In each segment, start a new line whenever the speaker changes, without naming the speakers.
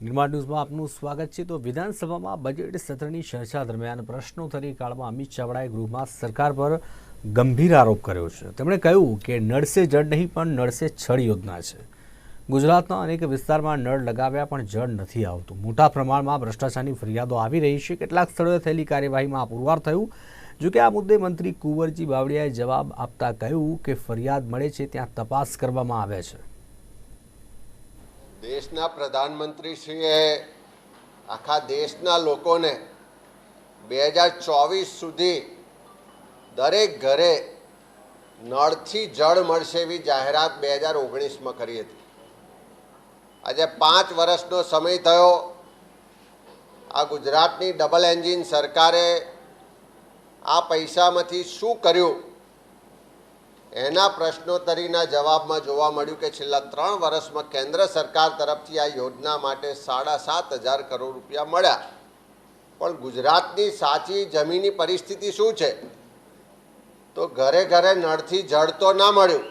નિર્માણ ન્યૂઝમાં આપનું સ્વાગત છે. તો વિધાનસભામાં બજેટ સત્રની ચર્ચા દરમિયાન પ્રશ્નોત્તરી કાળમાં અમિત ચાવડાએ ગૃહમાં સરકાર પર ગંભીર આરોપ કર્યો છે. તેમણે કહ્યું કે નળસે જળ નહીં, પણ નળસે છળ યોજના છે. ગુજરાતના અનેક વિસ્તારમાં નળ લગાવ્યા, પણ જળ નથી આવતું. મોટા પ્રમાણમાં ભ્રષ્ટાચારની ફરિયાદો આવી રહી છે. કેટલાક સ્થળોએ થયેલી કાર્યવાહીમાં પુરવાર થયું. જોકે આ મુદ્દે મંત્રી કુંવરજી બાવળિયાએ જવાબ આપતા કહ્યું કે ફરિયાદ મળે છે, ત્યાં તપાસ કરવામાં આવે છે.
દેશના પ્રધાનમંત્રીશ્રીએ આખા દેશના લોકોને બે હજાર ચોવીસ સુધી દરેક ઘરે નળથી જળ મળશે એવી જાહેરાત બે હજાર ઓગણીસમાં કરી હતી. આજે પાંચ વર્ષનો સમય થયો. આ ગુજરાતની ડબલ એન્જિન સરકારે આ પૈસામાંથી શું કર્યું? એના પ્રશ્નોત્તરીના જવાબમાં જોવા મળ્યું કે છેલ્લા ત્રણ વર્ષમાં કેન્દ્ર સરકાર તરફથી આ યોજના માટે સાડા સાત હજાર કરોડ રૂપિયા મળ્યા. પણ ગુજરાતની સાચી જમીની પરિસ્થિતિ શું છે? તો ઘરે ઘરે નળથી જળ તો ના મળ્યું.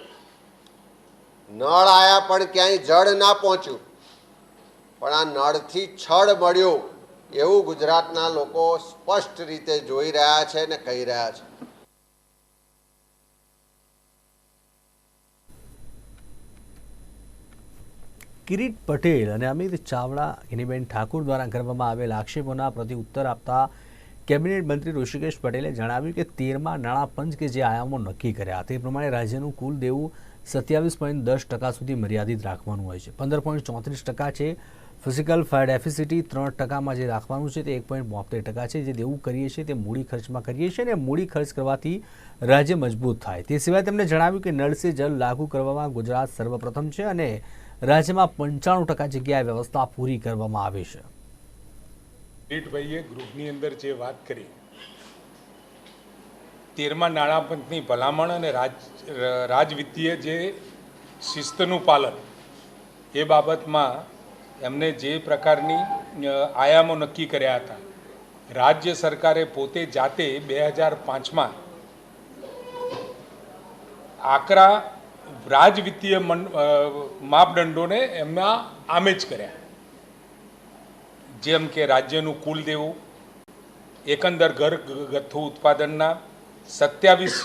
નળ આયા પણ ક્યાંય જળ ના પહોંચ્યું. પણ આ નળથી છળ મળ્યું એવું ગુજરાતના લોકો સ્પષ્ટ રીતે જોઈ રહ્યા છે ને કહી રહ્યા છે.
કિરીટ પટેલ અને અમિત ચાવડા, ગિનીબેન ઠાકુર દ્વારા કરવામાં આવેલ આક્ષેપોના પ્રતિ ઉત્તર આપતા કેબિનેટ મંત્રી ઋષિકેશ પટેલે જણાવ્યું કે તેરમાં નાણાં પંચ કે જે આયામો નક્કી કર્યા તે પ્રમાણે રાજ્યનું કુલ દેવું સત્યાવીસ પોઈન્ટ દસ ટકા સુધી મર્યાદિત રાખવાનું હોય છે. પંદર પોઈન્ટ ચોત્રીસ ટકા છે ફિઝિકલ ફાયર ડેફિસિટી, ત્રણ ટકામાં જે રાખવાનું છે તે એક પોઈન્ટ બોતેર ટકા છે. જે દેવું કરીએ છીએ તે મૂડી ખર્ચમાં કરીએ છીએ અને મૂડી ખર્ચ કરવાથી રાજ્ય મજબૂત થાય. તે સિવાય તેમણે જણાવ્યું કે નળ જલ લાગુ કરવામાં ગુજરાત સર્વપ્રથમ છે અને રાજ્યમાં પંચાણું ટકા જગ્યાએ વ્યવસ્થા પૂરી કરવામાં આવી છે.
કિરીટભાઈએ ગ્રુપની અંદર જે વાત કરી, તેરમાં નાણાપંચની ભલામણ અને રાજ, રાજવિત્તીય જે શિસ્તનું પાલન, એ બાબતમાં એમને જે પ્રકારની આયામો નક્કી કર્યા હતા. રાજ્ય સરકારે પોતે જાતે બે હજાર પાંચમાં આકરા રાજવિત્તીય માપદંડોને એમના આમેજ કર્યા. જેમ કે રાજ્યનું કુલ દેવું, એકંદર ઘર ગથ્થુ ઉત્પાદનના સત્યાવીસ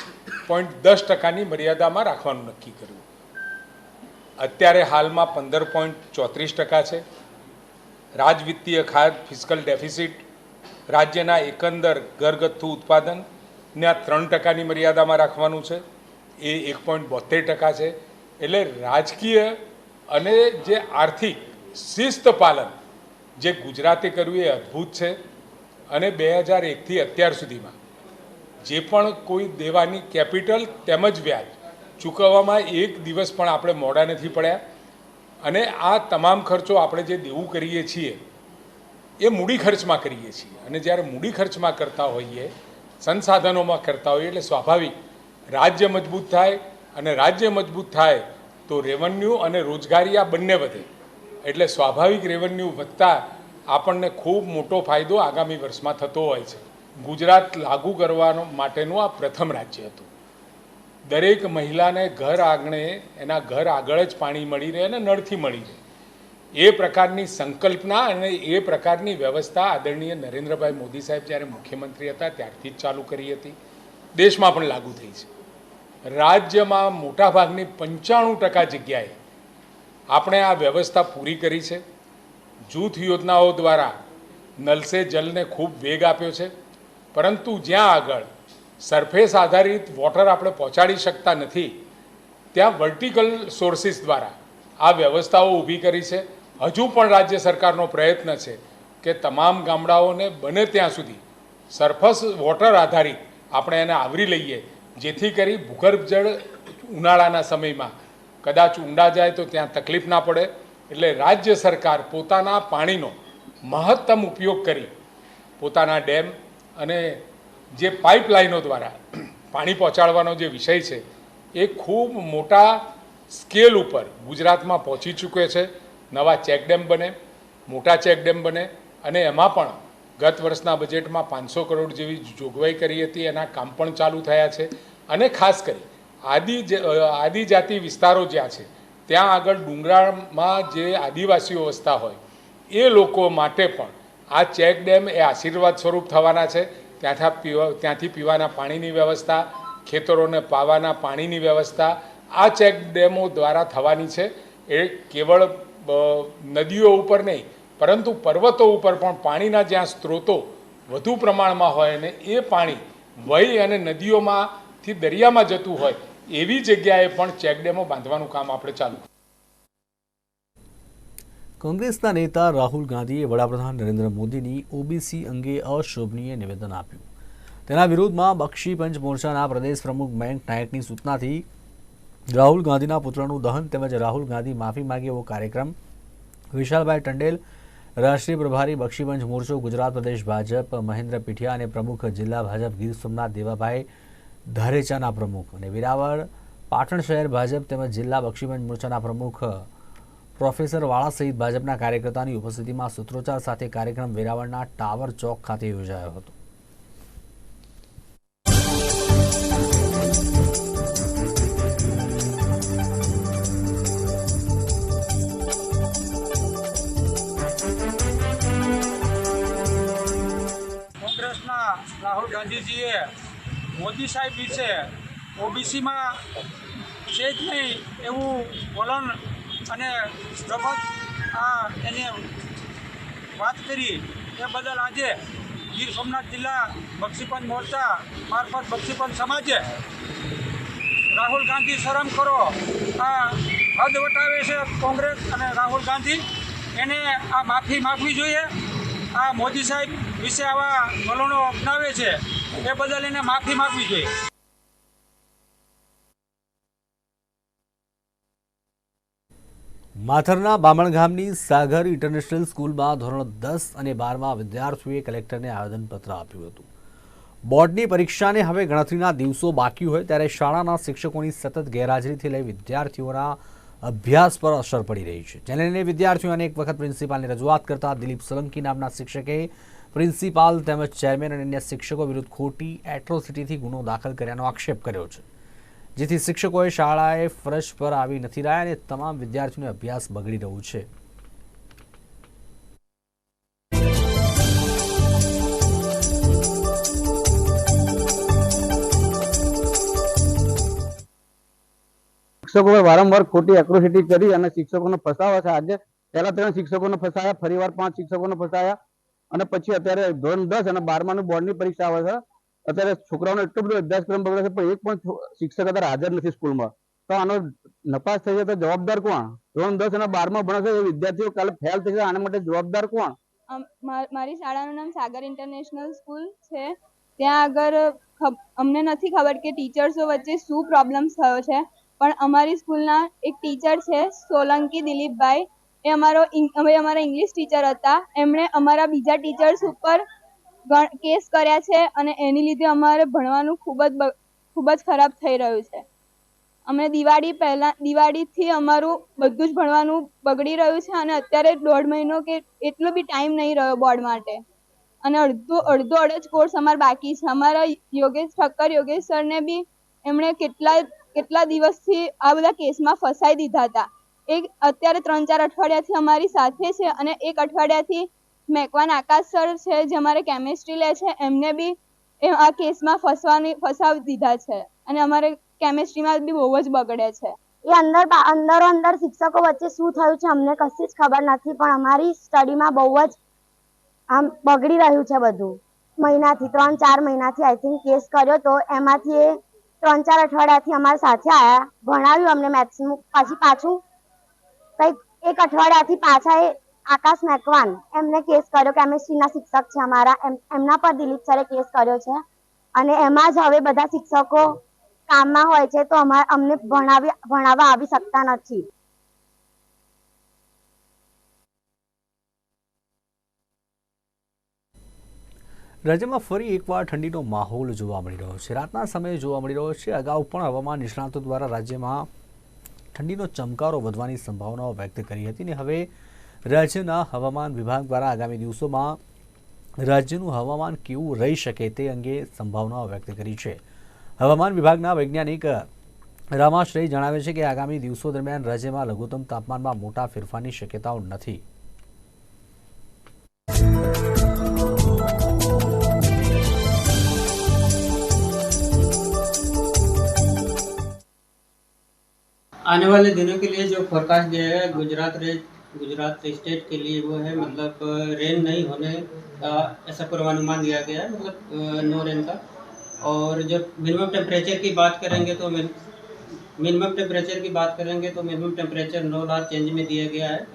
પોઈન્ટ દસ ટકાની મર્યાદામાં રાખવાનું નક્કી કર્યું. અત્યારે હાલમાં પંદર પોઈન્ટ ચોત્રીસ ટકા છે. રાજવિત્તીય ખાત ફિસ્કલ ડેફિસિટ, રાજ્યના એકંદર ઘરગથ્થુ ઉત્પાદનને આ ત્રણ ટકાની મર્યાદામાં રાખવાનું છે. એ એક પોઈન્ટ બોતેર ટકા છે. એટલે રાજકીય અને જે આર્થિક શિસ્ત પાલન જે ગુજરાતે કર્યું એ અદ્ભુત છે. અને બે હજાર એકથી અત્યાર સુધીમાં જે પણ કોઈ દેવાની કેપિટલ તેમજ વ્યાજ ચૂકવવામાં એક દિવસ પણ આપણે મોડા નથી પડ્યા. અને આ તમામ ખર્ચો આપણે જે દેવું કરીએ છીએ, એ મૂડી ખર્ચમાં કરીએ છીએ. અને જ્યારે મૂડી ખર્ચમાં કરતા હોઈએ, સંસાધનોમાં કરતા હોઈએ, એટલે સ્વાભાવિક રાજ્ય મજબૂત થાય અને રાજ્ય મજબૂત થાય તો રેવન્યુ અને રોજગારી આ બંને વધે. એટલે સ્વાભાવિક રેવન્યુ વધતા આપણને ખૂબ મોટો ફાયદો આગામી વર્ષમાં થતો હોય છે. ગુજરાત લાગુ કરવાનો માટેનું આ પ્રથમ રાજ્ય હતું. દરેક મહિલાને ઘર આંગણે, એના ઘર આગળ જ પાણી મળી રહે અને નળથી મળી રહે. એ પ્રકારની સંકલ્પના અને એ પ્રકારની વ્યવસ્થા આદરણીય નરેન્દ્રભાઈ મોદી સાહેબ જ્યારે મુખ્યમંત્રી હતા ત્યારથી જ ચાલુ કરી હતી. દેશમાં પણ લાગુ થઈ છે. રાજ્યમાં મોટાભાગની પંચાણું ટકા જગ્યાએ આપણે આ વ્યવસ્થા પૂરી કરી છે. જૂથ યોજનાઓ દ્વારા નલસે જલને ખૂબ વેગ આપ્યો છે. પરંતુ જ્યાં આગળ સરફેસ આધારિત વોટર આપણે પહોંચાડી શકતા નથી, ત્યાં વર્ટિકલ સોર્સિસ દ્વારા આ વ્યવસ્થાઓ ઊભી કરી છે. હજુ પણ રાજ્ય સરકારનો પ્રયત્ન છે કે તમામ ગામડાઓને બને ત્યાં સુધી સરફસ વોટર આધારિત આપણે એને આવરી લઈએ, જેથી કરી ભૂગર્ભ જળ ઉનાળાના સમયમાં કદાચ ઊંડા જાય તો ત્યાં તકલીફ ના પડે. એટલે રાજ્ય સરકાર પોતાના પાણીનો મહત્તમ ઉપયોગ કરી પોતાના ડેમ અને જે પાઇપલાઇનો દ્વારા પાણી પહોંચાડવાનો જે વિષય છે, એ ખૂબ મોટા સ્કેલ ઉપર ગુજરાતમાં પહોંચી ચૂક્યો છે. નવા ચેકડેમ બને, મોટા ચેકડેમ બને અને એમાં પણ ગત વર્ષના બજેટમાં પાંચસો કરોડ જેવી જોગવાઈ કરી હતી, એના કામ પણ ચાલુ થયા છે. અને ખાસ કરી, આદિ આદિજાતિ વિસ્તારો જ્યાં છે, ત્યાં આગળ ડુંગરાળમાં જે આદિવાસીઓ વસતા હોય, એ લોકો માટે પણ આ ચેક ડેમ એ આશીર્વાદ સ્વરૂપ થવાના છે. ત્યાંથી પીવા, ત્યાંથી પીવાના પાણીની વ્યવસ્થા, ખેતરોને પાવાના પાણીની વ્યવસ્થા, આ ચેક ડેમો દ્વારા થવાની છે. એ કેવળ નદીઓ ઉપર નહીં પરંતુ પર્વતો ઉપર પણ પાણીના જ્યાં સ્ત્રોતો વધુ પ્રમાણમાં હોય અને એ પાણી વહી અને નદીઓમાંથી દરિયામાં જતું હોય, એવી જગ્યાએ પણ ચેકડેમો બાંધવાનું કામ આપણે ચાલુ
કોંગ્રેસના નેતા રાહુલ ગાંધીએ વડાપ્રધાન નરેન્દ્ર મોદીની ઓબીસી અંગે અશોભનીય નિવેદન આપ્યું. તેના વિરોધમાં બક્ષી પંચ મોરચાના પ્રદેશ પ્રમુખ મયંક નાયકની સૂચનાથી રાહુલ ગાંધીના પુત્રનું દહન તેમજ રાહુલ ગાંધી માફી માગે એવો કાર્યક્રમ વિશાલભાઈ ટંડેલ રાષ્ટ્રીય પ્રભારી બક્ષીપંચ મોરચો, ગુજરાત પ્રદેશ ભાજપ, મહેન્દ્ર પીઠિયા અને પ્રમુખ જિલ્લા ભાજપ ગીર સોમનાથ દેવાભાઈ ધારેચાના પ્રમુખ અને વેરાવળ, પાટણ શહેર ભાજપ તેમજ જિલ્લા બક્ષીપંચ મોરચાના પ્રમુખ પ્રોફેસર વાળા સહિત ભાજપના કાર્યકર્તાની ઉપસ્થિતિમાં સૂત્રોચ્ચાર સાથે કાર્યક્રમ વેરાવળના ટાવર ચોક ખાતે યોજાયો હતો.
મોદી સાહેબ વિશે ઓબીસીમાં છે જ નહીં એવું વલણ અને પ્રબત આ એને વાત કરી એ બદલ આજે ગીર સોમનાથ જિલ્લા બક્ષીપંચ મોરચા મારફત બક્ષીપંચ સમાજે રાહુલ ગાંધી શરમ કરો, આ હદ વટાવે છે કોંગ્રેસ અને રાહુલ ગાંધી, એને આ માફી માગવી જોઈએ, આ મોદી સાહેબ વિશે આવા વલણો અપનાવે છે, એ બદલ એને માફી માગવી જોઈએ.
માથરના બામણ ગામની સાગર ઇન્ટરનેશનલ સ્કૂલમાં ધોરણ દસ અને બારમાં વિદ્યાર્થીઓએ કલેક્ટરને આવેદનપત્ર આપ્યું હતું. બોર્ડની પરીક્ષાને હવે ગણતરીના દિવસો બાકી હોય ત્યારે શાળાના શિક્ષકોની સતત ગેરહાજરીથી લઈ વિદ્યાર્થીઓના અભ્યાસ પર અસર પડી રહી છે. જેને લઈને વિદ્યાર્થીઓ અનેક વખત પ્રિન્સિપાલને રજૂઆત કરતા દિલીપ સોલંકી નામના શિક્ષકે પ્રિન્સિપાલ તેમજ ચેરમેન અને અન્ય શિક્ષકો વિરુદ્ધ ખોટી એટ્રોસિટીથી ગુનો દાખલ કર્યાનો આક્ષેપ કર્યો છે. જેથી શિક્ષકોએ શાળાએ ફરજ પર આવી નથી રહ્યા અને તમામ વિદ્યાર્થીઓનો અભ્યાસ બગડી રહ્યું છે.
શિક્ષકોએ વારંવાર ખોટી એક્રોસિટી કરી અને શિક્ષકોને ફસાવા છે. આજે પહેલા ત્રણ શિક્ષકોને ફસાયા, ફરીવાર પાંચ શિક્ષકોને ફસાયા. અને પછી અત્યારે ધોરણ દસ અને બારમાનું બોર્ડની પરીક્ષા આવે છે. અત્યારે છોકરાઓનો એટલો બધો અભ્યાસક્રમ બગડે છે, પણ એક પણ શિક્ષક અત્યારે હાજર નથી સ્કૂલમાં. તો આનો નપાસ થઈ જાય તો જવાબદાર કોણ? ધોરણ દસ અને બારમાં ભણે છે એ વિદ્યાર્થીઓ કાલે ફેલ થઈ જાય આના માટે જવાબદાર કોણ?
મારી શાળાનું નામ સાગર ઇન્ટરનેશનલ સ્કૂલ છે. ત્યાં આગળ અમને નથી ખબર કે ટીચર્સો વચ્ચે શું પ્રોબ્લેમ થયો છે, પણ અમારી સ્કૂલના એક ટીચર છે સોલંકી દિલીપભાઈ. એ અમારો અમે અમારા ઇંગ્લિશ ટીચર હતા. એમણે અમારા બીજા ટીચર્સ ઉપર કેસ કર્યા છે અને એની લીધે અમારે ભણવાનું ખૂબ જ ખૂબ જ ખરાબ થઈ રહ્યું છે. અમે દિવાળી પહેલા, દિવાળીથી અમારું બધું જ ભણવાનું બગડી રહ્યું છે અને અત્યારે દોઢ મહિનો કે એટલો બી ટાઈમ નહીં રહ્યો બોર્ડ માટે. અને અડધો અડધો અડધ કોર્સ અમારે બાકી છે. અમારા યોગેશ, ઠક્કર યોગેશ સરને બી એમણે કેટલા કેટલા દિવસથી આ બધા કેસમાં ફસાઈ દીધા હતા. એક, અત્યારે ત્રણ ચાર અઠવાડિયાથી અમારી સાથે છે અને એક અઠવાડિયાથી મેકવાન આકાશ સર છે, જે અમારે કેમિસ્ટ્રી લે છે. એમને બી એ આ કેસમાં ફસવાની, ફસાવી દીધા છે. અને અમારે કેમિસ્ટ્રીમાં બી બહુ જ બગડે છે.
એ અંદર અંદરો અંદર શિક્ષકો વચ્ચે શું થયું છે અમને કશી જ ખબર નથી, પણ અમારી સ્ટડીમાં બહુ જ આમ બગડી રહ્યું છે બધું. મહિનાથી, ત્રણ ચાર મહિનાથી આઈ થિંક કેસ કર્યો તો એમાંથી એ ત્રણ ચાર અઠવાડિયાથી અમારી સાથે આવ્યા ભણાવ્યું અમને મેથ્સનું પાછી પાછું કંઈક એક અઠવાડિયાથી પાછા એ આકાશ મેકવાન. એમને કેસ કર્યો કેમિસ્ટ્રીના શિક્ષક છે અમારા. એમના પર દિલીપ સરે કેસ કર્યો છે. અને એમાં જ હવે બધા શિક્ષકો કામમાં હોય છે, તો અમને ભણાવી, ભણાવવા આવી શકતા નથી.
રાજ્યમાં ફરી એકવાર ઠંડીનો માહોલ જોવા મળી રહ્યો છે. રાતના સમયે જોવા મળી રહ્યો છે. અગાઉ પણ હવામાન નિષ્ણાતો દ્વારા રાજ્યમાં ઠંડીનો ચમકારો વધવાની સંભાવનાઓ વ્યક્ત કરી હતી અને હવે રાજ્યના હવામાન વિભાગ દ્વારા આગામી દિવસોમાં રાજ્યનું હવામાન કેવું રહી શકે તે અંગે સંભાવનાઓ વ્યક્ત કરી છે. હવામાન વિભાગના વૈજ્ઞાનિક રામાશ્રય જણાવે છે કે આગામી દિવસો દરમિયાન રાજ્યમાં લઘુત્તમ તાપમાનમાં મોટા ફેરફારની શક્યતાઓ નથી.
आने वाले दिनों के लिए जो फोरकास्ट दिया है, गुजरात रे, गुजरात स्टेट के लिए वो है मतलब रेन नहीं होने का ऐसा पूर्वानुमान दिया गया है मतलब नो रेन का। और जो मिनिमम टेम्परेचर की बात करेंगे तो मिनिमम टेम्परेचर की बात करेंगे तो मिनिमम टेम्परेचर नो लार चेंज में दिया गया है।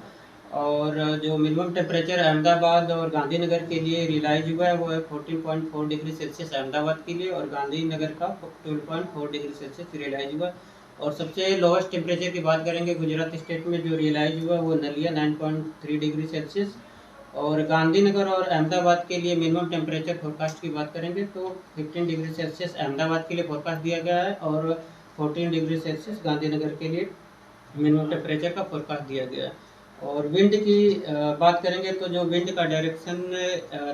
और जो मिनिमम टेम्परेचर अहमदाबाद और गांधीनगर के लिए रियलाइज़ हुआ है, वो है 14.4 डिग्री सेल्सियस अहमदाबाद के लिए और गांधीनगर का 12.4 डिग्री सेल्सियस रियलाइज़ हुआ है। और सबसे लोवेस्ट टेम्परेचर की बात करेंगे, गुजरात स्टेट में जो रियलाइज़ हुआ, वो नलिया 9.3 डिग्री सेल्सियस और गांधीनगर और अहमदाबाद के लिए मिनिमम टेम्परेचर फोरकास्ट की बात करेंगे तो 15 डिग्री सेल्सियस अहमदाबाद के लिए फोरकास्ट दिया गया है और 14 डिग्री सेल्सियस गांधीनगर के लिए मिनिमम टेम्परेचर का फोरकास्ट दिया गया है। और विंड की बात करेंगे तो जो विंड का डायरेक्शन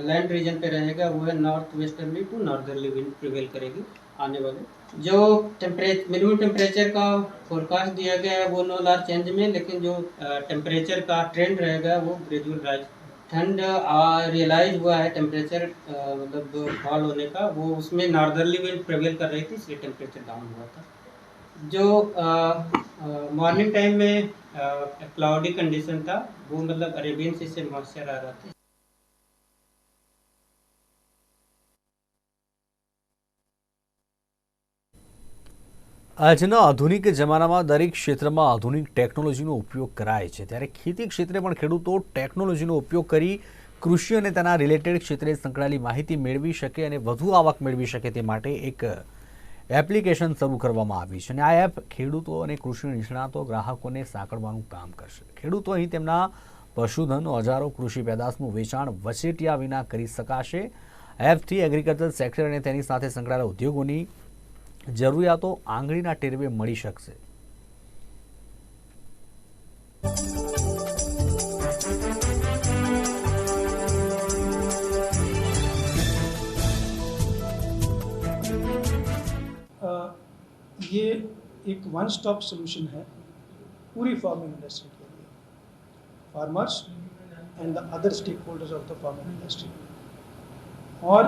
लैंड रीजन पे रहेगा, वो है north westernly to northerly wind prevail करेगी, आने वाले। जो टेम्परेचर मिनिमम टेम्परेचर का फोरकास्ट दिया गया है, वो नो लार चेंज में, लेकिन जो टेम्परेचर का ट्रेंड रहेगा, वो ग्रेजुअल राइज ठंड रियलाइज़ हुआ है टेम्परेचर मतलब फॉल होने का, वो उसमें नॉर्दर्ली विंड प्रिवेल कर रही थी, इसलिए टेम्परेचर डाउन हुआ था। जो मॉर्निंग टाइम में क्लाउडी कंडीशन था वो मतलब अरेबियन सी से मॉइस्चर आ रहा था
આજના આધુનિક જમાનામાં દરેક ક્ષેત્રમાં આધુનિક ટેકનોલોજીનો ઉપયોગ કરાય છે ત્યારે ખેતી ક્ષેત્રે પણ ખેડૂતો ટેકનોલોજીનો ઉપયોગ કરી કૃષિ અને તેના રિલેટેડ ક્ષેત્રે સંકળાયેલી માહિતી મેળવી શકે અને વધુ આવક મેળવી શકે તે માટે એક એપ્લિકેશન શરૂ કરવામાં આવી છે અને આ એપ ખેડૂતો અને કૃષિ નિષ્ણાતો ગ્રાહકોને સાંકળવાનું કામ કરશે. ખેડૂતો અહીં તેમના પશુધન હજારો કૃષિ પેદાશનું વેચાણ વચેટિયા વિના કરી શકાશે. એપથી એગ્રીકલ્ચર સેક્ટર અને તેની સાથે સંકળાયેલા ઉદ્યોગોની જરૂરિયાતો આંગળીના ટેરવે મળી શકશે.
ये एक वन स्टॉप सोल्यूशन है पूरी फ़ार्मिंग इंडस्ट्री के लिए। Farmers and the other stake holders of the farming industry और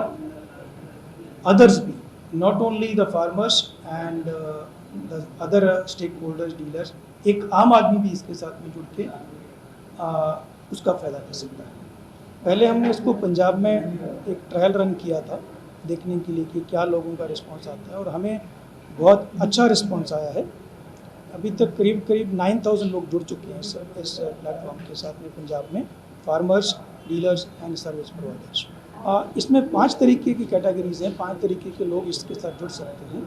अदर्स भी not only the farmers and the other stake holders dealers एक आम आदमी भी इसके साथ में जुड़ के अ, उसका फ़ायदा कर सकता है। पहले हमने इसको पंजाब में एक ट्रायल रन किया था देखने के लिए कि क्या लोगों का रिस्पांस आता है और हमें बहुत अच्छा रिस्पॉन्स आया है। अभी तक करीब करीब 9000 लोग जुड़ चुके हैं इस इस प्लेटफॉर्म के साथ में पंजाब में। Farmers dealers and service providers इसमें पाँच तरीके की कैटेगरीज हैं। पाँच तरीके के लोग इसके साथ जुड़ सकते हैं।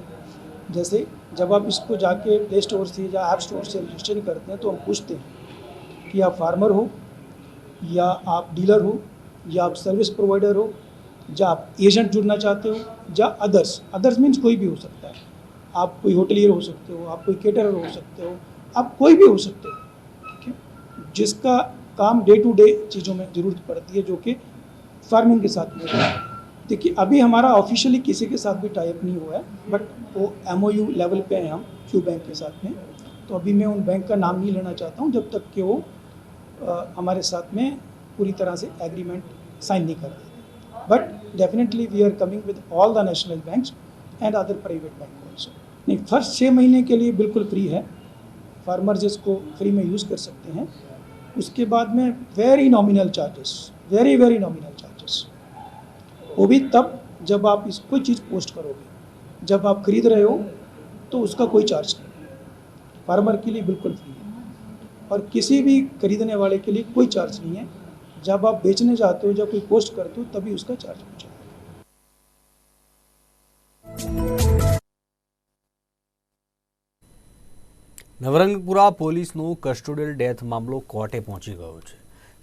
जैसे जब आप इसको जाके प्ले स्टोर से या ऐप स्टोर से रजिस्टर करते हैं तो हम पूछते हैं कि आप फार्मर हो, या आप डीलर हो, या आप सर्विस प्रोवाइडर हो, या आप एजेंट जुड़ना चाहते हो, या अदर्स अदर्स मीन्स कोई भी हो सकता है। आप कोई होटलियर हो सकते हो आप कोई केटरर हो सकते हो आप कोई भी हो सकते हो ठीक है? जिसका काम डे टू डे चीज़ों में ज़रूरत पड़ती है जो कि फ़ार्मिंग के साथ में देखिए अभी हमारा ऑफिशियली किसी के साथ भी टाइप नहीं हुआ है बट वो एम लेवल पे हैं हम क्यू बैंक के साथ में। तो अभी मैं उन बैंक का नाम नहीं लेना चाहता हूँ जब तक कि वो अ, हमारे साथ में पूरी तरह से एग्रीमेंट साइन नहीं कर देते but definitely we are coming with all the national banks and other private bank also नहीं फ़र्स्ट छः महीने के लिए बिल्कुल फ्री है। फार्मर्स इसको फ्री में यूज़ कर सकते हैं। उसके बाद में very nominal charges very very nominal charges वो भी तब जब आप इस कोई चीज़ पोस्ट करोगे। जब आप खरीद रहे हो तो उसका कोई चार्ज नहीं। फार्मर के लिए बिल्कुल फ्री है। और किसी भी खरीदने वाले के लिए कोई चार्ज नहीं है। जब आप बेचने जाते हो जब कोई पोस्ट करते हो, तभी उसका चार्ज पूछा
નવરંગપુરા પોલીસનો કસ્ટોડિયલ ડેથ મામલો કોર્ટે પહોંચી ગયો છે.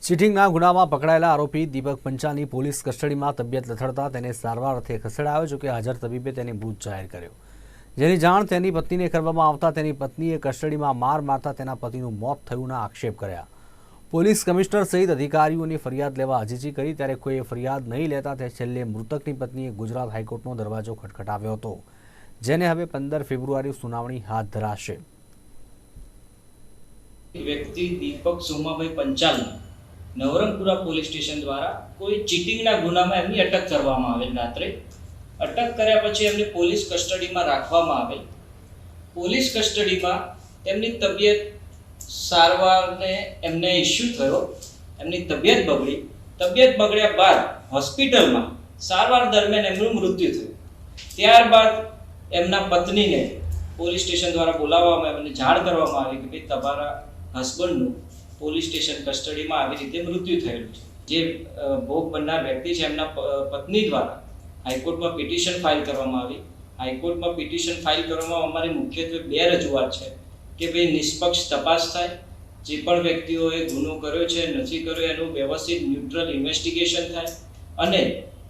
ચીટિંગના ગુનામાં પકડાયેલા આરોપી દીપક પંચાની પોલીસ કસ્ટડીમાં તબિયત લથડતા તેને સારવાર અર્થે ખસેડાયો જોકે હાજર તબીબે તેને મૃત જાહેર કર્યો. જેની જાણ તેની પત્નીને કરવામાં આવતા તેની પત્નીએ કસ્ટડીમાં માર મારતા તેના પતિનું મોત થયુંના આક્ષેપ કર્યા. પોલીસ કમિશનર સહિત અધિકારીઓની ફરિયાદ લેવા અજીજી કરી ત્યારે કોઈએ ફરિયાદ નહીં લેતા તે છેલ્લે મૃતકની પત્નીએ ગુજરાત હાઈકોર્ટનો દરવાજો ખટખટાવ્યો હતો, જેને હવે પંદર ફેબ્રુઆરી સુનાવણી હાથ ધરાશે.
વ્યક્તિ દીપક સોમાભાઈ પંચાલ નવરંગપુરા પોલીસ સ્ટેશન દ્વારા કોઈ ચીટિંગના ગુનામાં એમની અટક કરવામાં આવેલ રાત્રે. અટક કર્યા પછી એમને પોલીસ કસ્ટડીમાં રાખવામાં આવેલ. પોલીસ કસ્ટડીમાં તેમની તબિયત સારવારને એમને ઇસ્યુ થયો. એમની તબિયત બગડી. તબિયત બગડ્યા બાદ હોસ્પિટલમાં સારવાર દરમિયાન એમનું મૃત્યુ થયું. ત્યારબાદ એમના પત્નીને પોલીસ સ્ટેશન દ્વારા બોલાવવામાં એમને જાણ કરવામાં આવી કે ભાઈ તમારા હસબન્ડનું પોલીસ સ્ટેશન કસ્ટડીમાં આવી રીતે મૃત્યુ થયેલું છે. જે ભોગ બનનાર વ્યક્તિ છે, એમના પત્ની દ્વારા હાઈકોર્ટમાં પિટિશન ફાઇલ કરવામાં આવી. હાઈકોર્ટમાં પિટિશન ફાઇલ કરવામાં અમારી મુખ્યત્વે બે રજૂઆત છે કે ભાઈ નિષ્પક્ષ તપાસ થાય. જે પણ વ્યક્તિઓએ ગુનો કર્યો છે, નથી કર્યો, એનું વ્યવસ્થિત ન્યુટ્રલ ઇન્વેસ્ટિગેશન થાય. અને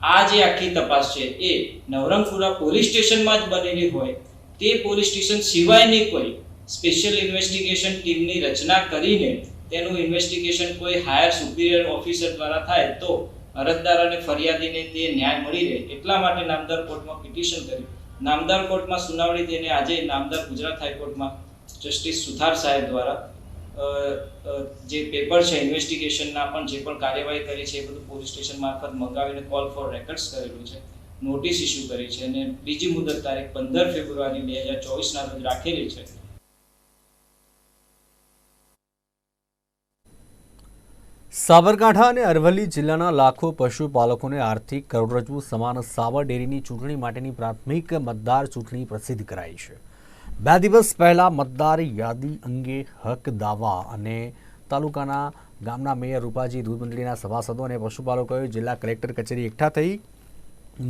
આ જે આખી તપાસ છે, એ નવરંગપુરા પોલીસ સ્ટેશનમાં જ બનેલી હોય. તે પોલીસ સ્ટેશન સિવાયની કોઈ સ્પેશિયલ ઇન્વેસ્ટિગેશન ટીમની રચના કરીને તેનું ઇન્વેસ્ટિગેશન કોઈ હાયર સુપિરિયર ઓફિસર દ્વારા થાય તો અરજદાર અને ફરિયાદીને તે ન્યાય મળી રહે એટલા માટે નામદાર કોર્ટમાં પિટિશન કર્યું. નામદાર કોર્ટમાં સુનાવણી થઈને આજે નામદાર ગુજરાત હાઈકોર્ટમાં જસ્ટિસ સુથાર સાહેબ દ્વારા જે પેપર છે ઇન્વેસ્ટિગેશનના પણ જે પણ કાર્યવાહી કરી છે એ બધું પોલીસ સ્ટેશન મારફત મંગાવીને કોલ ફોર રેકર્ડ્સ કરેલું છે, નોટિસ ઇસ્યુ કરી છે અને બીજી મુદત તારીખ પંદર ફેબ્રુઆરી બે હજાર ચોવીસના રોજ રાખેલી છે.
સાબરકાંઠા અને અરવલ્લી જિલ્લાના લાખો પશુપાલકોને આર્થિક કરોડરજ્જુ સમાન સાબર ડેરીની ચૂંટણી માટેની પ્રાથમિક મતદાર ચૂંટણી પ્રસિદ્ધ કરાઈ છે. બે દિવસ પહેલા મતદાર યાદી અંગે હક દાવા અને તાલુકાના ગામના મેયર રૂપાજી દૂધ મંડળીના સભાસદો અને પશુપાલકોએ જિલ્લા કલેક્ટર કચેરી એકઠા થઈ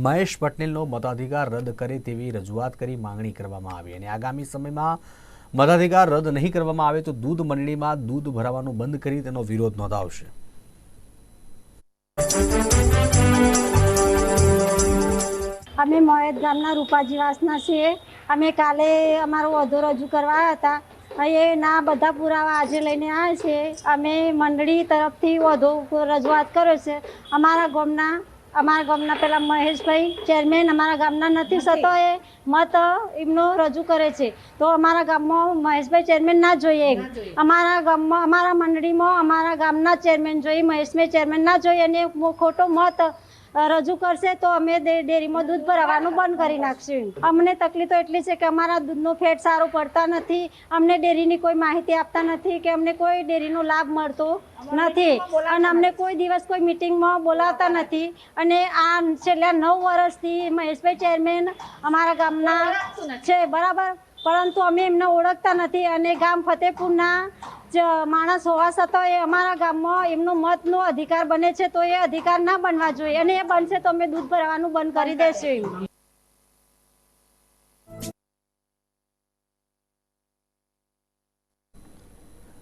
મહેશ પટેલનો મતાધિકાર રદ કરે તેવી રજૂઆત કરી માંગણી કરવામાં આવી અને આગામી સમયમાં મતાધિકાર રદ નહીં કરવામાં આવે તો દૂધ મંડળીમાં દૂધ ભરાવાનું બંધ કરી તેનો વિરોધ નોંધાવશે.
અમે મોયત ગામના રૂપાજીવાસના છીએ. અમે કાલે અમારો વધો રજૂ કરવા હતા. એ ના બધા પુરાવા આજે લઈને આવ્યા છે. અમે મંડળી તરફથી વધુ રજૂઆત કર્યો છે. અમારા ગામના અમારા ગામના પેલા મહેશભાઈ ચેરમેન અમારા ગામના નથી થતો એ મત એમનો રજૂ કરે છે. તો અમારા ગામમાં મહેશભાઈ ચેરમેન ના જોઈએ અમારા ગામમાં અમારા મંડળીમાં અમારા ગામના ચેરમેન જોઈએ મહેશભાઈ ચેરમેન ના જોઈએ અને ખોટો મત રજૂ કરશે તો અમે ડેરીમાં દૂધ ભરાવાનું બંધ કરી નાખશું. અમને તકલીફ એટલી છે કે અમારા દૂધનો ફેટ સારો પડતા નથી. અમને ડેરીની કોઈ માહિતી આપતા નથી કે અમને કોઈ ડેરીનો લાભ મળતો નથી. અને અમને કોઈ દિવસ કોઈ મિટિંગમાં બોલાવતા નથી. અને આ છેલ્લા નવ વર્ષથી મહેશભાઈ ચેરમેન અમારા ગામના છે, બરાબર? પરંતુ અમે એમને ઓળખતા નથી. અને ગામ ફતેપુરના જ માણસ હોવા છતાં એ અમારા ગામમાં એમનો મતનો અધિકાર બને છે તો એ અધિકાર ના બનવા જોઈએ. અને એ બનશે તો અમે દૂધ ભરવાનું બંધ કરી દેશું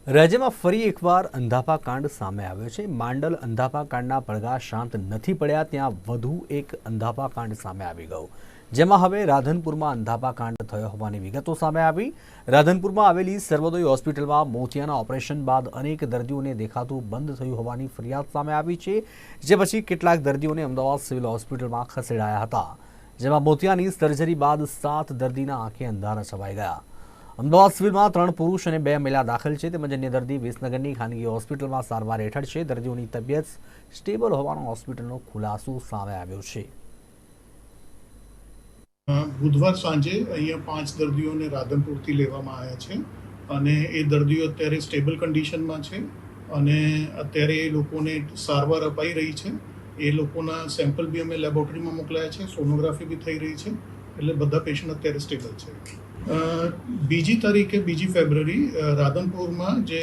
રાજ્યમાં ફરી એકવાર અંધાપા કાંડ સામે આવ્યો છે. માંડલ અંધાપા કાંડના પડઘા શાંત નથી પડ્યા, ત્યાં વધુ એક અંધાપા કાંડ સામે આવી ગયું. જેમાં હવે રાધનપુરમાં અંધાપા કાંડ થયો હોવાની વિગતો સામે આવી. રાધનપુરમાં આવેલી સર્વોદય હોસ્પિટલમાં મોતિયાના ઓપરેશન બાદ અનેક દર્દીઓને દેખાતું બંધ થયું હોવાની ફરિયાદ સામે આવી છે, જે પછી કેટલાક દર્દીઓને અમદાવાદ સિવિલ હોસ્પિટલમાં ખસેડાયા હતા, જેમાં મોતિયાની સર્જરી બાદ સાત દર્દીના આંખે અંધારા છવાઈ ગયા. અમદાવાદ સિવિલમાં ત્રણ પુરુષ અને બે મહિલા દાખલ છે, તેમજ અન્ય દર્દી વિસનગરની ખાનગી હોસ્પિટલમાં સારવાર હેઠળ છે. દર્દીઓની તબિયત સ્ટેબલ હોવાનો હોસ્પિટલનો ખુલાસો સામે આવ્યો છે.
બુધવાર સાંજે અહીંયા પાંચ દર્દીઓને રાધનપુરથી લેવામાં આવ્યા છે અને એ દર્દીઓ અત્યારે સ્ટેબલ કન્ડિશનમાં છે અને અત્યારે એ લોકોને સારવાર અપાઈ રહી છે. એ લોકોના સેમ્પલ બી અમે લેબોરેટરીમાં મોકલાયા છે, સોનોગ્રાફી બી થઈ રહી છે એટલે બધા પેશન્ટ અત્યારે સ્ટેબલ છે. બીજી તારીખે, બીજી ફેબ્રુઆરી રાધનપુરમાં જે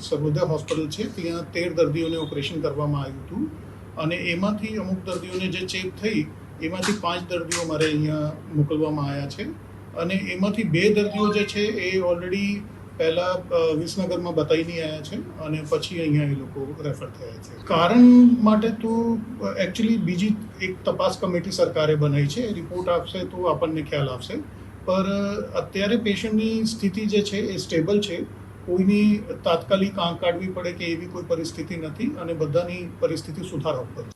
સર્વોદય હોસ્પિટલ છે ત્યાં તેર દર્દીઓને ઓપરેશન કરવામાં આવ્યું હતું અને એમાંથી અમુક દર્દીઓને જે ચેપ થઈ એમાંથી પાંચ દર્દીઓ મારે અહીંયા મોકલવામાં આવ્યા છે. અને એમાંથી બે દર્દીઓ જે છે એ ઓલરેડી પહેલાં વિસનગરમાં બતાવીને આવ્યા છે અને પછી અહીંયા એ લોકો રેફર થયા છે. કારણ માટે તો એકચ્યુઅલી બીજી એક તપાસ કમિટી સરકારે બનાવી છે. રિપોર્ટ આપશે તો આપણને ખ્યાલ આવશે. પર અત્યારે પેશન્ટની સ્થિતિ જે છે એ સ્ટેબલ છે. કોઈની તાત્કાલિક આંખ કાઢવી પડે કે એવી કોઈ પરિસ્થિતિ નથી અને બધાની પરિસ્થિતિ સુધારા પર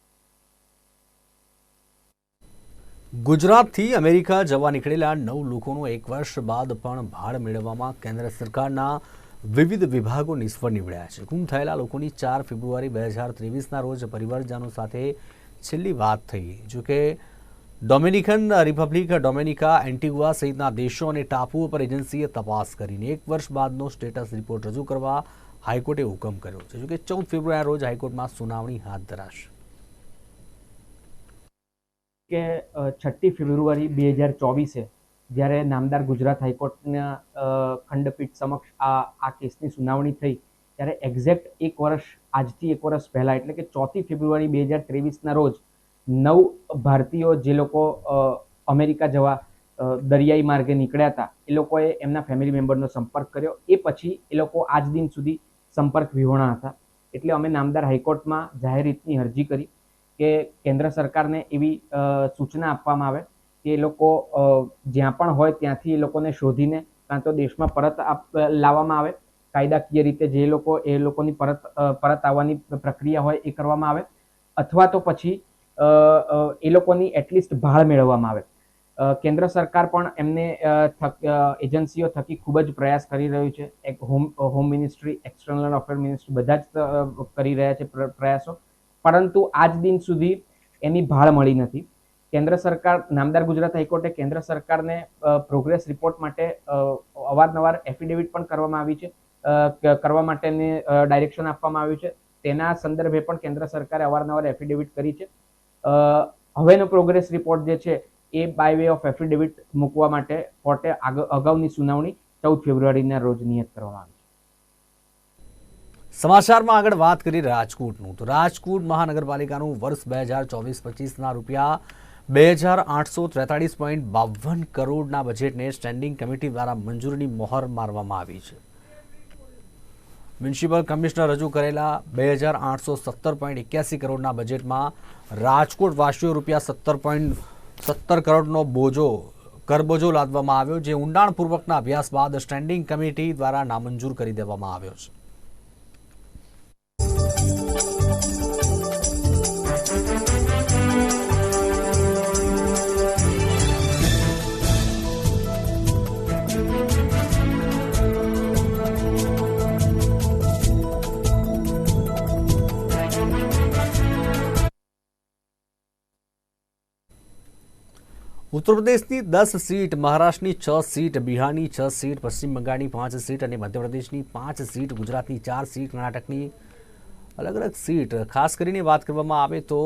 ગુજરાતથી અમેરિકા જવા નીકળેલા નવ લોકોનો એક વર્ષ બાદ પણ ભાડ મેળવવામાં કેન્દ્ર સરકારના વિવિધ વિભાગો નિષ્ફળ નીવડ્યા છે. ગુમ થયેલા લોકોની ચાર ફેબ્રુઆરી બે હજાર ત્રેવીસના રોજ પરિવારજનો સાથે છેલ્લી વાત થઈ. જોકે, ડોમિનિકન રિપબ્લિક ડોમિનિકા, એન્ટિગુઆ સહિતના દેશો અને ટાપુઓ પર એજન્સીએ તપાસ કરીને એક વર્ષ બાદનો સ્ટેટસ રિપોર્ટ રજૂ કરવા હાઈકોર્ટે હુકમ કર્યો છે. જોકે, ચૌદ ફેબ્રુઆરી રોજ હાઈકોર્ટમાં સુનાવણી હાથ ધરાશે.
કે છઠ્ઠી ફેબ્રુઆરી બે હજાર ચોવીસે જ્યારે નામદાર ગુજરાત હાઈકોર્ટના ખંડપીઠ સમક્ષ આ આ કેસની સુનાવણી થઈ, ત્યારે એક્ઝેક્ટ એક વર્ષ, આજથી એક વર્ષ પહેલાં, એટલે કે ચોથી ફેબ્રુઆરી બે હજાર ત્રેવીસના રોજ, નવ ભારતીયો જે લોકો અમેરિકા જવા દરિયાઈ માર્ગે નીકળ્યા હતા, એ લોકોએ એમના ફેમિલી મેમ્બરનો સંપર્ક કર્યો. એ પછી એ લોકો આજ દિન સુધી સંપર્ક વિહોણા હતા. એટલે અમે નામદાર હાઈકોર્ટમાં જાહેર રીતની અરજી કરી. કે કેન્દ્ર સરકારને એવી સૂચના આપવામાં આવે કે એ લોકો જ્યાં પણ હોય ત્યાંથી એ લોકોને શોધીને કાં તો દેશમાં પરત લાવવામાં આવે. કાયદાકીય રીતે જે લોકો, એ લોકોની પરત પરત આવવાની પ્રક્રિયા હોય એ કરવામાં આવે. અથવા તો પછી એ લોકોની એટલીસ્ટ ભાળ મેળવવામાં આવે. કેન્દ્ર સરકાર પણ એમને એજન્સીઓ થકી ખૂબ જ પ્રયાસ કરી રહ્યું છે. એક home home ministry, external affair ministry, બધા જ કરી રહ્યા છે પ્ર- પ્રયાસો. પરંતુ આજ દિન સુધી એની ભાળ મળી નથી. કેન્દ્ર સરકાર, નામદાર ગુજરાત હાઈકોર્ટે કેન્દ્ર સરકારને પ્રોગ્રેસ રિપોર્ટ માટે અવારનવાર એફિડેવિટ પણ કરવામાં આવી છે. કરવા માટેની ડાયરેક્શન આપવામાં આવ્યું છે. તેના સંદર્ભે પણ કેન્દ્ર સરકારે અવારનવાર એફિડેવિટ કરી છે. હવેનો પ્રોગ્રેસ રિપોર્ટ જે છે એ બાય વે ઓફ એફિડેવિટ મૂકવા માટે કોર્ટે અગાઉની સુનાવણી ચૌદ ફેબ્રુઆરીના રોજ નિયત કરવામાં આવી.
સમાચારમાં આગળ વાત કરી રાજકોટનું. તો રાજકોટ મહાનગરપાલિકાનું વર્ષ બે હજાર ચોવીસ પચીસના રૂપિયા બે હજાર આઠસો ત્રેતાળીસ પોઈન્ટ બાવન કરોડના બજેટને સ્ટેન્ડિંગ કમિટી દ્વારા મંજૂરીની મોહર મારવામાં આવી છે. મ્યુનિસિપલ કમિશનર રજૂ કરેલા બે હજાર આઠસો સત્તર પોઈન્ટ એક્યાસી કરોડના બજેટમાં રાજકોટ વાસીઓ રૂપિયા સત્તર પોઈન્ટ સત્તર કરોડનો બોજો, કરબોજો લાદવામાં આવ્યો, જે ઊંડાણપૂર્વકના અભ્યાસ બાદ સ્ટેન્ડિંગ કમિટી દ્વારા નામંજૂર કરી દેવામાં આવ્યો છે. ઉત્તર પ્રદેશની દસ સીટ, મહારાષ્ટ્રની છ સીટ, બિહારની છ સીટ, પશ્ચિમ બંગાળની પાંચ સીટ અને મધ્યપ્રદેશની પાંચ સીટ, ગુજરાતની ચાર સીટ, કર્ણાટકની અલગ અલગ સીટ, ખાસ કરીને વાત કરવામાં આવે તો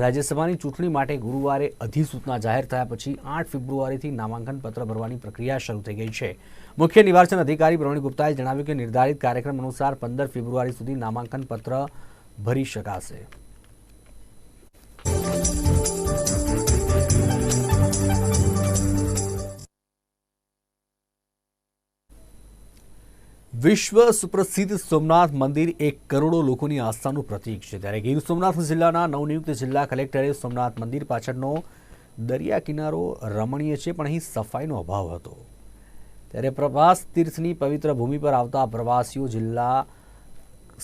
રાજ્યસભાની ચૂંટણી માટે ગુરુવારે અધિસૂચના જાહેર થયા પછી આઠ ફેબ્રુઆરીથી નામાંકન પત્ર ભરવાની પ્રક્રિયા શરૂ થઈ ગઈ છે. મુખ્ય નિર્વાચન અધિકારી પ્રવીણ ગુપ્તાએ જણાવ્યું કે નિર્ધારિત કાર્યક્રમ અનુસાર પંદર ફેબ્રુઆરી સુધી નામાંકન પત્ર ભરી શકાશે. વિશ્વ સુપ્રસિદ્ધ સોમનાથ મંદિર એક કરોડો લોકોની આસ્થાનું પ્રતીક છે. ત્યારે ગીર સોમનાથ જિલ્લાના નવનિયુક્ત જિલ્લા કલેક્ટરે સોમનાથ મંદિર પાછળનો દરિયા કિનારો રમણીય છે, પણ અહીં સફાઈનો અભાવ હતો. ત્યારે પ્રવાસ તીર્થની પવિત્ર ભૂમિ પર આવતા પ્રવાસીઓ જિલ્લા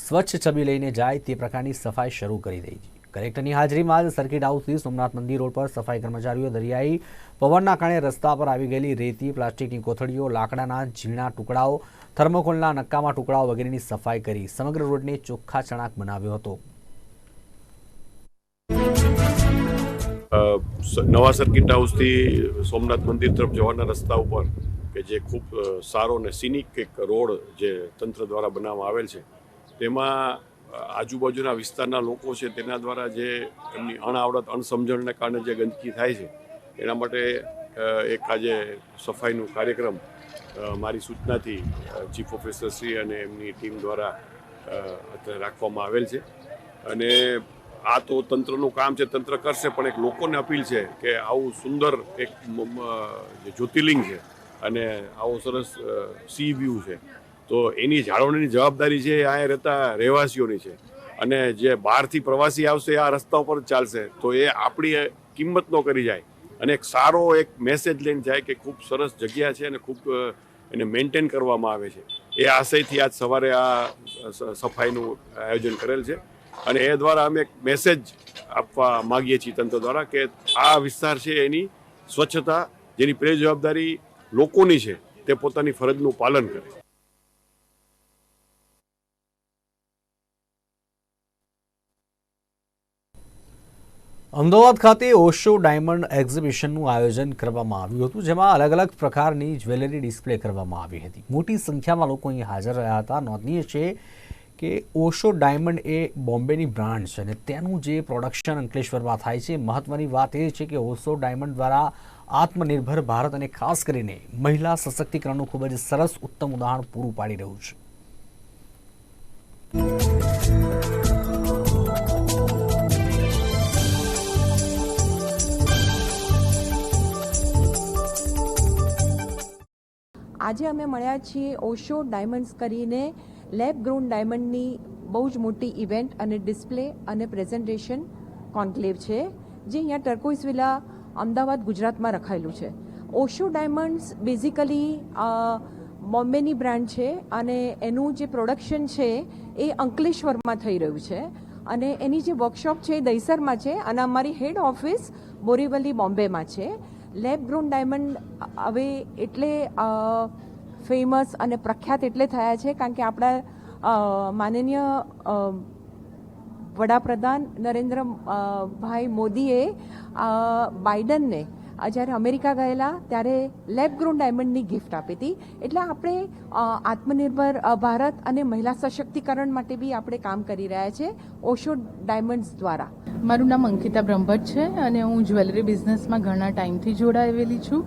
સ્વચ્છ છબી લઈને જાય તે પ્રકારની સફાઈ શરૂ કરી દઈ છે. કલેક્ટરની હાજરીમાં જ સર્કિટ હાઉસથી સોમનાથ મંદિર રોડ પર સફાઈ કર્મચારીઓ દરિયાઈ પવનના કારણે રસ્તા પર આવી ગયેલી રેતી, પ્લાસ્ટિકની કોથળીઓ, લાકડાના ઝીણા ટુકડાઓ થર્મોકોલના નક્કામાં ટુકડાઓ વગેરેની સફાઈ કરી સમગ્ર રોડને ચોખ્ખા ચણાક બનાવ્યો હતો.
નવા સર્કિટ હાઉસથી સોમનાથ મંદિર તરફ જવાના રસ્તા ઉપર, કે જે ખૂબ સારો અને સિનિક એક રોડ જે તંત્ર દ્વારા બનાવવામાં આવેલ છે, તેમાં આજુબાજુના વિસ્તારના લોકો છે તેના દ્વારા જે એમની અણઆવડત અણસમજણને કારણે જે ગંદકી થાય છે, એના માટે એક આજે સફાઈનું કાર્યક્રમ મારી સૂચનાથી ચીફ ઓફિસરશ્રી અને એમની ટીમ દ્વારા અત્યારે રાખવામાં આવેલ છે. અને આ તો તંત્રનું કામ છે, તંત્ર કરશે, પણ એક લોકોને અપીલ છે કે આવું સુંદર એક જ્યોતિર્લિંગ છે અને આવો સરસ સી વ્યૂ છે. તો એની જાળવણીની જવાબદારી છે અહીંયા રહેતા રહેવાસીઓની છે. અને જે બહારથી પ્રવાસી આવશે, આ રસ્તા ઉપર ચાલશે. તો એ આપણી કિંમત ન કરી જાય. અને એક સારો એક મેસેજ લઈને જાય કે ખૂબ સરસ જગ્યા છે અને ખૂબ એને મેન્ટેન કરવામાં આવે છે. એ આશયથી આજ સવારે આ સફાઈનું આયોજન કરેલ છે. અને એ દ્વારા અમે એક મેસેજ આપવા માગીએ છીએ તંત્ર દ્વારા કે આ વિસ્તાર છે એની સ્વચ્છતા, જેની પ્રે જવાબદારી લોકોની છે, તે પોતાની ફરજનું પાલન કરે.
અમદાવાદ ખાતે ઓશો ડાયમંડ એક્ઝિબિશનનું આયોજન કરવામાં આવ્યું હતું, જેમાં અલગ અલગ પ્રકારની જ્વેલરી ડિસ્પ્લે કરવામાં આવી હતી. મોટી સંખ્યામાં લોકો અહીં હાજર રહ્યા હતા. નોંધનીય છે કે ઓશો ડાયમંડ એ બોમ્બેની બ્રાન્ડ છે અને તેનું જે પ્રોડક્શન અંકલેશ્વરમાં થાય છે. મહત્વની વાત એ છે કે ઓશો ડાયમંડ દ્વારા આત્મનિર્ભર ભારત અને ખાસ કરીને મહિલા સશક્તિકરણનું ખૂબ જ સરસ ઉત્તમ ઉદાહરણ પૂરું પાડી રહ્યું છે.
આજે અમે મળ્યા છીએ ઓશો ડાયમંડ્સ કરીને લેબ ગ્રોન ડાયમંડની બહુ જ મોટી ઇવેન્ટ અને ડિસ્પ્લે અને પ્રેઝન્ટેશન કોન્ક્લેવ છે, જે અહીંયા ટર્કોઇસ વિલા અમદાવાદ, ગુજરાતમાં રખાયેલું છે. ઓશો ડાયમંડ્સ બેઝિકલી બોમ્બેની બ્રાન્ડ છે અને એનું જે પ્રોડક્શન છે એ અંકલેશ્વરમાં થઈ રહ્યું છે. અને એની જે વર્કશોપ છે એ દહીસરમાં છે અને અમારી હેડ ઓફિસ બોરીવલી બોમ્બેમાં છે. લેબ ગ્રોન ડાયમંડ હવે એટલે ફેમસ અને પ્રખ્યાત એટલે થયા છે, કારણ કે આપણા માનનીય વડાપ્રધાન નરેન્દ્ર ભાઈ મોદીએ બાઇડનને અ, જ્યારે અમેરિકા ગયેલા ત્યારે લેબ ગ્રોન ડાયમંડની ગિફ્ટ આપી હતી. એટલે આપણે આત્મનિર્ભર ભારત અને મહિલા સશક્તિકરણ માટે બી આપણે કામ કરી રહ્યા છે ઓશો ડાયમંડ્સ દ્વારા.
મારું નામ અંકિતા બ્રહ્મભટ્ટ છે અને હું જ્વેલરી બિઝનેસમાં ઘણા ટાઈમથી જોડાયેલી છું.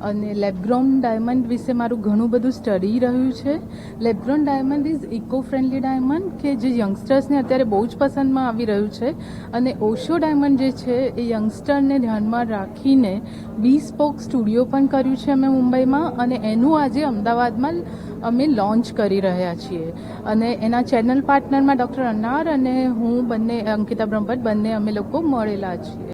અને લેબગ્રોન ડાયમંડ વિશે મારું ઘણું બધું સ્ટડી રહ્યું છે. Lab grown diamond is eco friendly diamond કે જે યંગસ્ટર્સને અત્યારે બહુ જ પસંદમાં આવી રહ્યું છે. અને ઓશો ડાયમંડ જે છે એ યંગસ્ટરને ધ્યાનમાં રાખીને બી સ્પોક સ્ટુડિયો પણ કર્યું છે અમે મુંબઈમાં અને એનું આજે અમદાવાદમાં અમે લોન્ચ કરી રહ્યા છીએ. અને એના ચેનલ પાર્ટનરમાં ડૉક્ટર અન્નાર અને હું બંને, અંકિતા બ્રહ્મભટ્ટ બંને અમે લોકો મળેલા છીએ.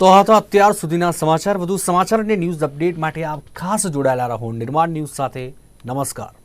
તો હા, તો અત્યાર સુધીના સમાચાર, વધુ સમાચાર અને ન્યૂઝ અપડેટ માટે આપ ખાસ જોડાયેલા રહો. નિર્માણ ન્યૂઝ સાથે નમસ્કાર.